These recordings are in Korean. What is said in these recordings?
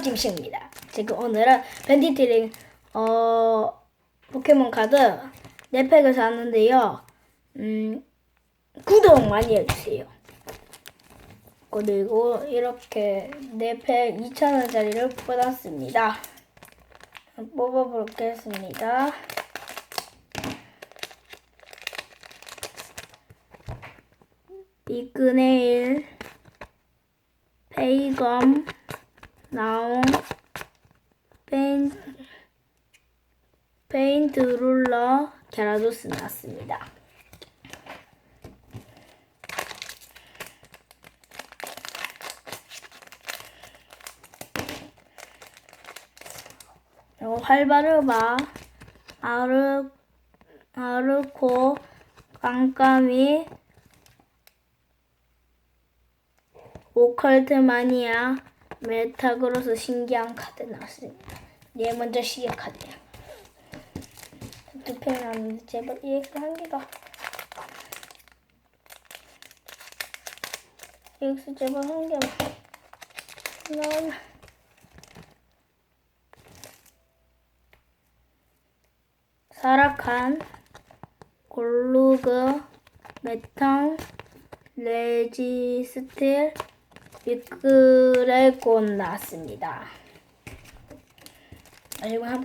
김씨입니다. 지금 오늘은 밴디트링 어 포켓몬 카드 4팩을 샀는데요. 음 구독 많이 해주세요. 그리고 이렇게 4팩 2,000원짜리를 뽑았습니다. 뽑아보겠습니다. 비그네일 페이검 나온 페인, 페인트 룰러 게라도스 나왔습니다. 그리고 활바르바, 아르, 아르코, 깜깜이, 오컬트 마니아, 메타그로스 신기한 카드 나왔습니다. 얘 먼저 시계 카드야. 두팩 나왔는데 제발 EX 한 개가. EX 제발 한 개만. 나오면. 사라칸, 골루그, 메탕, 레지스틸, 미끄레곤 나왔습니다. 그리고 한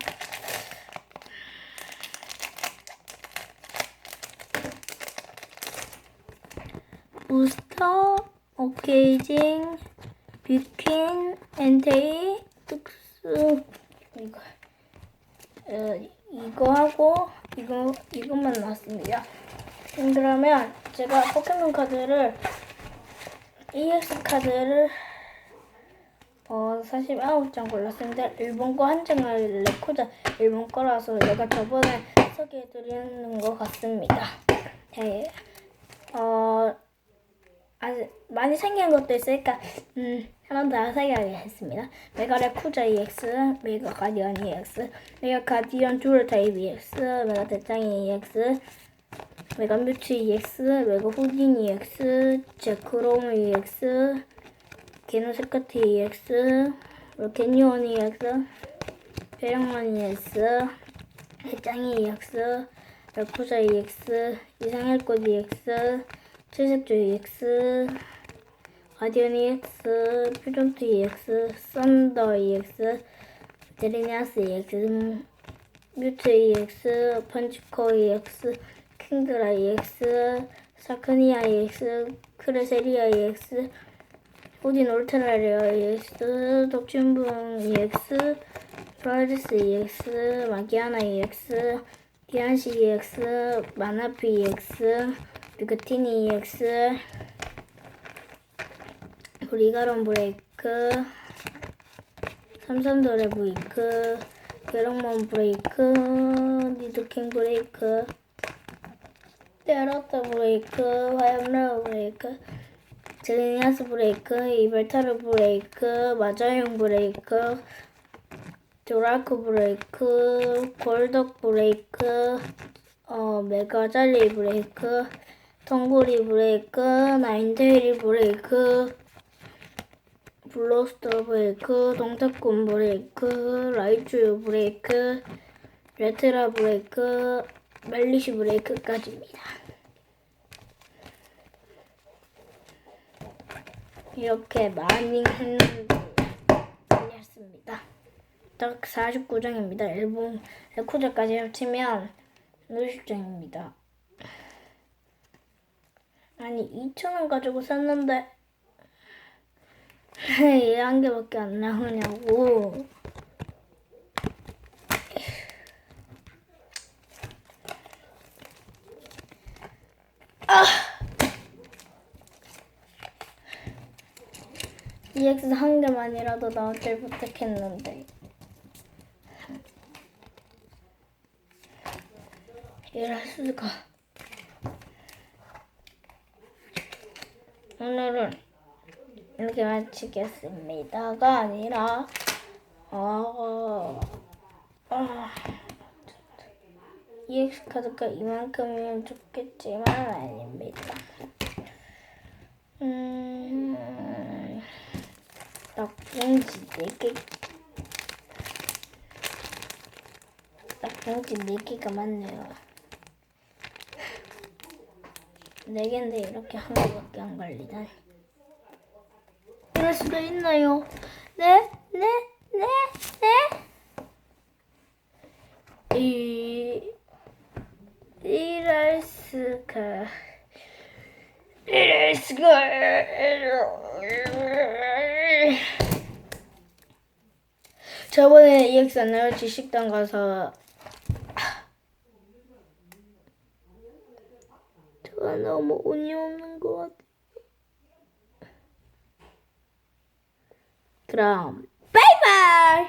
부스터, 오케이징, 뷰퀸, 엔테이, 특수 이거 어, 이거 하고 이거 이것만 나왔습니다. 음, 그러면 제가 포켓몬 카드를 EX 카드를 어 49장 골랐는데 일본 거 한 장을 레코자 일본 거라서 내가 저번에 소개해 드리는 것 같습니다. 네. 어 아직 많이 생긴 것도 있으니까 음, 하나 더 소개하겠습니다. 메가 레쿠자 EX, 메가 가디언 EX, 메가 가디언 듀얼 타입 EX, 메가 대장이 EX, 메가 뮤츠 EX, 메가 후딘 EX, 제크롬 EX, 게노세카트 EX, 로켓니온 EX, 배령만 EX, 해짱이 EX, 레쿠자 EX, 이상할꽃 EX, 칠색조 EX, 가디언 EX, 퓨전트 EX, 썬더 EX, 데리니아스 EX, 뮤트 EX, 펀치코 EX, 킹드라 EX, 사크니아 EX, 크레세리아 EX, 오딘 울트라리아 EX, 독춘붕 EX, 프라이드스 EX, 마기아나 EX, 디안시 EX, 마나피 EX, 뷰그티니 EX, 브리가론 브레이크, 삼성도레 브레이크, 게롱몬 브레이크, 니드킹 브레이크, 테라타 브레이크, 화염레어 브레이크, 제리니아스 브레이크, 이벨타르 브레이크, 마자용 브레이크, 조라크 브레이크, 골덕 브레이크, 어, 메가잘리 브레이크, 텅구리 브레이크, 나인테일이 브레이크, 블로스터 브레이크, 동탁군 브레이크, 라이츄 브레이크, 레트라 브레이크, 멜리시 브레이크까지입니다. 이렇게 많이 했습니다. 딱 49장입니다. 일본 레코드까지 합치면 50장입니다. 아니 2,000원 가지고 샀는데 얘한 개밖에 안 나오냐고. EX 한 개만이라도 나오길 부탁했는데. 이럴 수가. 오늘은 이렇게 마치겠습니다가 아니라 어, 어 EX 카드가 이만큼이면 좋겠지만 아닙니다. 음, 딱봉지 4개. 딱봉지 4개가 많네요. 4개인데 이렇게 한 개밖에 안 걸리다니. 이럴 수도 있나요? 네? 네? 네? 네? 이... 이럴 수가... 이럴 수가... 저번에 EX 안 나올 지 식당 가서 제가 너무 운이 없는 것 같아. 그럼 바이바이.